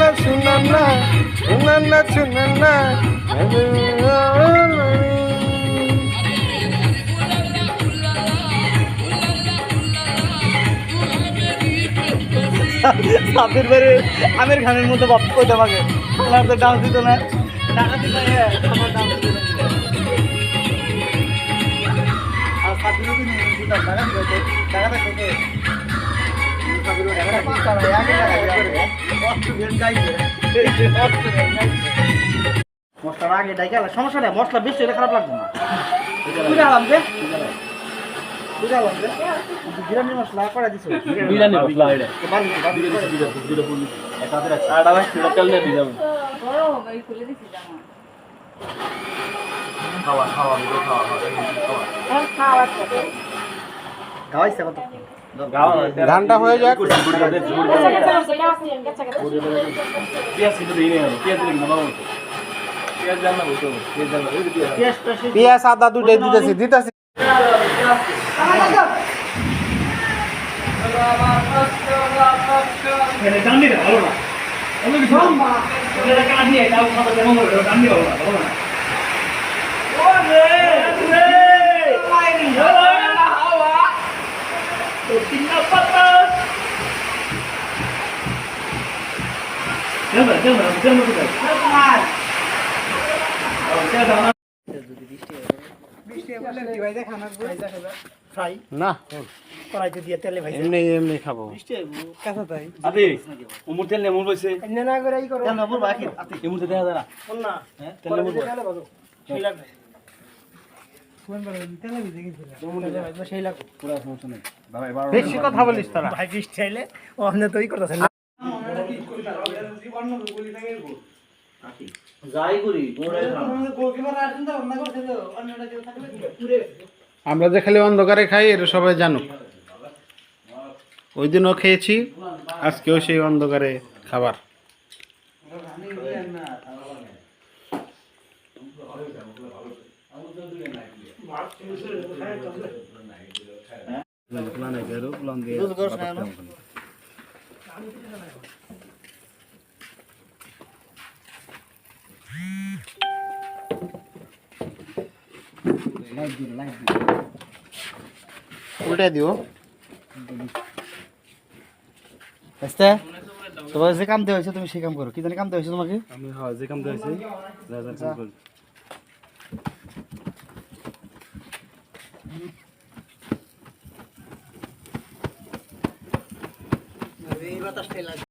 না শুনা না শুনা না সাবির বাড়ি, আমির খানের মতো বাপ কইতে পারে আমার তো ডান্স দিত না। টাকা দিত আর টাকা মশলার আগে ডাই গেল সমস্যা নেই মশলা বেশি হলে খারাপ লাগবে না। বুঝা আলাম যে বুঝা আলাম যে বিরিয়ানি মশলা করে দিছো। বিরিয়ানি মশলা এটা। বাড়ি বাড়ি করে দুইটা দুইটা বলি একটা হাতে রাখছি। আর আবার সেটা তেল দিয়ে দিলাম। খুলে দিছি জামা খাওয়া খাওয়া খাওয়া খাওয়া। এখন খাওয়ার পরে গাওয়াইছে কত? ধানটা হয়ে যাক। পেঁয়াজ কিন্তু দিই না পেঁয়াজ দিলে না কড়াইতে দিয়ে তেলে ভাই এমনি এমনি খাব কাঁচা তাই. না করে করো দেখা যায় না। না হ্যাঁ, তেল. তেলে সেই লাগবে কোন বলে তেলে ভিজে গেছিল তেলে ভাজবো সেই লাগবে পুরা সমস্যা নেই। বাবা এবার বেশি কথা বলিস তোরা ভাই বৃষ্টি আইলে ও আপনি তো করতেছেন না যাই করি আমরা যে খালি অন্ধকারে খাই এটা সবাই জানুক। ওই দিনও খেয়েছি, আজকেও সেই অন্ধকারে খাবার। দুধ গোস না না উল্টে দিও আস্তে তোমার যে কাম দেওয়া হয়েছে তুমি সেই কাম করো কি জানি কাম দেওয়া হয়েছে তোমাকে আমি হ্যাঁ যে কাম দিয়েছি যা যা কাম করি bataspelan